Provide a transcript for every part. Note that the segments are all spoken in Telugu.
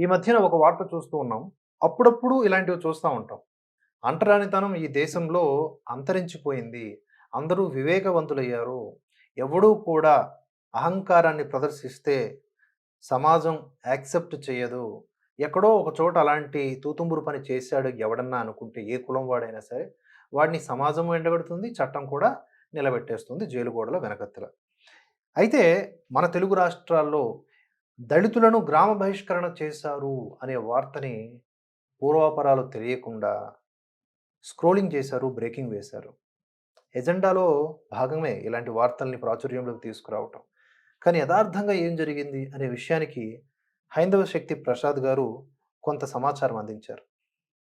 ఈ మధ్యన ఒక వార్త చూస్తూ ఉన్నాం. అప్పుడప్పుడు ఇలాంటివి చూస్తూ ఉంటాం. అంటరానితనం ఈ దేశంలో అంతరించిపోయింది. అందరూ వివేకవంతులయ్యారు. ఎవడూ కూడా అహంకారాన్ని ప్రదర్శిస్తే సమాజం యాక్సెప్ట్ చేయదు ఎక్కడో ఒక చోట అలాంటి తూతుంబురు పని చేశాడు ఎవడన్నా అనుకుంటే ఏ కులం వాడైనా సరే వాడిని సమాజం వెంటబెడుతుంది చట్టం కూడా నిలబెట్టేస్తుంది జైలు గోడల అయితే మన తెలుగు రాష్ట్రాల్లో దళితులను గ్రామ బహిష్కరణ చేశారు అనే వార్తని పూర్వాపరాలు తెలియకుండా స్క్రోలింగ్ చేశారు బ్రేకింగ్ వేశారు. ఎజెండాలో భాగమే ఇలాంటి వార్తల్ని ప్రాచుర్యంలోకి తీసుకురావటం. కానీ యథార్థంగా ఏం జరిగింది అనే విషయానికి హైందవ శక్తి ప్రసాద్ గారు కొంత సమాచారం అందించారు.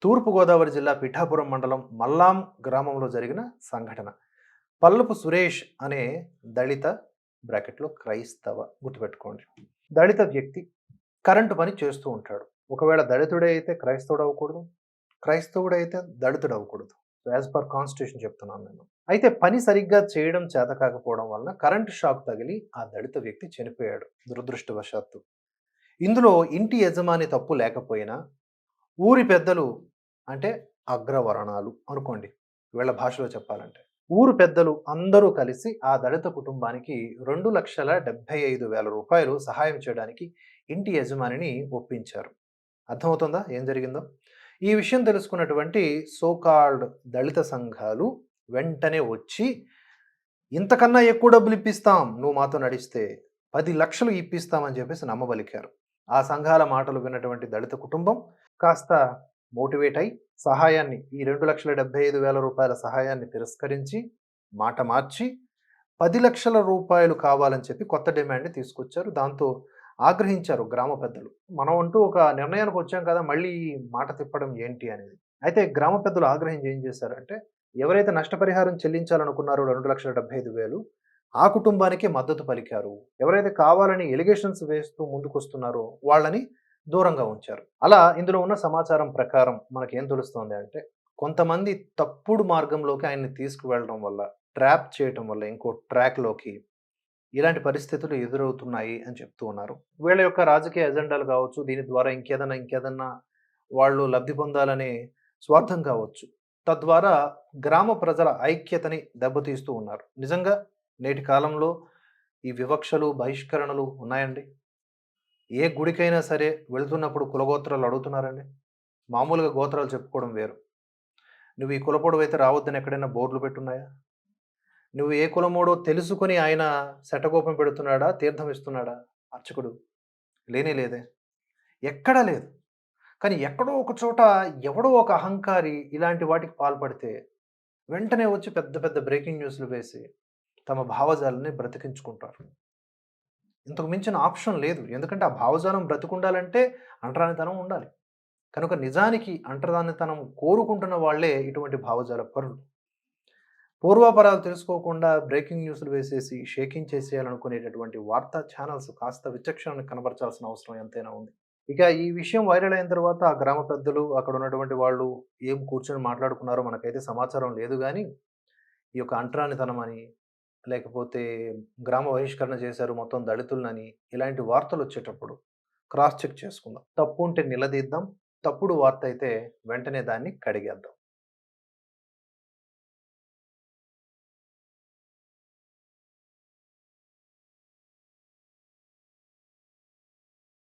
తూర్పుగోదావరి జిల్లా పిఠాపురం మండలం మల్లాం గ్రామంలో జరిగిన సంఘటన. పల్లపు సురేష్ అనే దళిత బ్రాకెట్లో క్రైస్తవ గుర్తుపెట్టుకోండి. దళిత వ్యక్తి కరెంటు పని చేస్తూ ఉంటాడు. ఒకవేళ దళితుడే అయితే క్రైస్తవుడు అవ్వకూడదు క్రైస్తవుడు అయితే దళితుడు అవ్వకూడదు యాజ్ పర్ కాన్స్టిట్యూషన్ చెప్తున్నాను నేను. అయితే పని సరిగ్గా చేయడం చేత కాకపోవడం వలన కరెంటు షాక్ తగిలి ఆ దళిత వ్యక్తి చనిపోయాడు దురదృష్టవశాత్తు. ఇందులో ఇంటి యజమాని తప్పు లేకపోయినా ఊరి పెద్దలు అంటే అగ్రవర్ణాలు అనుకోండి. వీళ్ళ భాషలో చెప్పాలంటే. ఊరు పెద్దలు అందరూ కలిసి ఆ దళిత కుటుంబానికి రెండు లక్షల డెబ్బై ఐదు వేల రూపాయలు సహాయం చేయడానికి ఇంటి యజమానిని ఒప్పించారు. అర్థమవుతుందా? ఏం జరిగిందో? ఈ విషయం తెలుసుకున్నటువంటి సోకాల్డ్ దళిత సంఘాలు వెంటనే వచ్చి ఇంతకన్నా ఎక్కువ డబ్బులు ఇప్పిస్తాం నువ్వు మాతో నడిస్తే పది లక్షలు ఇప్పిస్తామని చెప్పేసి నమ్మబలికారు. ఆ సంఘాల మాటలు విన్నటువంటి దళిత కుటుంబం కాస్త మోటివేట్ అయి సహాయాన్ని ఈ రెండు లక్షల డెబ్బై ఐదు వేల రూపాయల సహాయాన్ని తిరస్కరించి మాట మార్చి పది లక్షల రూపాయలు కావాలని చెప్పి కొత్త డిమాండ్ని తీసుకొచ్చారు. దాంతో ఆగ్రహించారు గ్రామ పెద్దలు. మనం అంటూ ఒక నిర్ణయానికి వచ్చాం కదా మళ్ళీ మాట తిప్పడం ఏంటి అనేది. అయితే గ్రామ పెద్దలు ఆగ్రహించి ఏం చేశారంటే ఎవరైతే నష్టపరిహారం చెల్లించాలనుకున్నారో రెండు లక్షల డెబ్బై ఐదు వేలు ఆ కుటుంబానికి మద్దతు పలికారు. ఎవరైతే కావాలని ఎలిగేషన్స్ వేస్తూ ముందుకొస్తున్నారో వాళ్ళని దూరంగా ఉంచారు. అలా ఇందులో ఉన్న సమాచారం ప్రకారం మనకి ఏం తెలుస్తోంది అంటే కొంతమంది తప్పుడు మార్గంలోకి ఆయన్ని తీసుకువెళ్ళడం వల్ల ట్రాప్ చేయటం వల్ల ఇంకో ట్రాక్లోకి ఇలాంటి పరిస్థితులు ఎదురవుతున్నాయి అని చెప్తూ ఉన్నారు. వీళ్ళ యొక్క రాజకీయ ఎజెండాలు కావచ్చు దీని ద్వారా ఇంకేదన్నా ఇంకేదన్నా వాళ్ళు లబ్ధి పొందాలనే స్వార్థం కావచ్చు. తద్వారా గ్రామ ప్రజల ఐక్యతని దెబ్బతీస్తూ ఉన్నారు. నిజంగా నేటి కాలంలో ఈ వివక్షలు బహిష్కరణలు ఉన్నాయండి? ఏ గుడికైనా సరే వెళుతున్నప్పుడు కులగోత్రాలు అడుగుతున్నారండి? మామూలుగా గోత్రాలు చెప్పుకోవడం వేరు. నువ్వు ఈ కులపొడవు అయితే రావద్దని ఎక్కడైనా బోర్డులు పెట్టున్నాయా? నువ్వు ఏ కులమోడో తెలుసుకొని ఆయన శటకోపం పెడుతున్నాడా? తీర్థం ఇస్తున్నాడా? అర్చకుడు. లేనే లేదే. ఎక్కడా లేదు. కానీ ఎక్కడో ఒక చోట ఎవడో ఒక అహంకారి ఇలాంటి వాటికి పాల్పడితే వెంటనే వచ్చి పెద్ద పెద్ద బ్రేకింగ్ న్యూస్లు వేసి తమ భావజాలని బ్రతికించుకుంటారు. ఇంతకు మించిన ఆప్షన్ లేదు. ఎందుకంటే ఆ భావజాలం బ్రతుకుండాలంటే అంటరానితనం ఉండాలి. కనుక నిజానికి అంటరానితనం కోరుకుంటున్న వాళ్ళే ఇటువంటి భావజాల పరులు. పూర్వాపరాలు తెలుసుకోకుండా బ్రేకింగ్ న్యూస్లు వేసేసి షేకింగ్ చేసేయాలనుకునేటటువంటి వార్తా ఛానల్స్ కాస్త విచక్షణను కనబరచాల్సిన అవసరం ఎంతైనా ఉంది. ఇక ఈ విషయం వైరల్ అయిన తర్వాత ఆ గ్రామ పెద్దలు అక్కడ ఉన్నటువంటి వాళ్ళు ఏం కూర్చొని మాట్లాడుకున్నారో మనకైతే సమాచారం లేదు కానీ ఈ యొక్క అంటరానితనం అని లేకపోతే గ్రామ బహిష్కరణ చేశారు మొత్తం దళితులనని ఇలాంటి వార్తలు వచ్చేటప్పుడు క్రాస్ చెక్ చేసుకుందాం. తప్పు ఉంటే నిలదీద్దాం. తప్పుడు వార్త అయితే వెంటనే దాన్ని కడిగేద్దాం.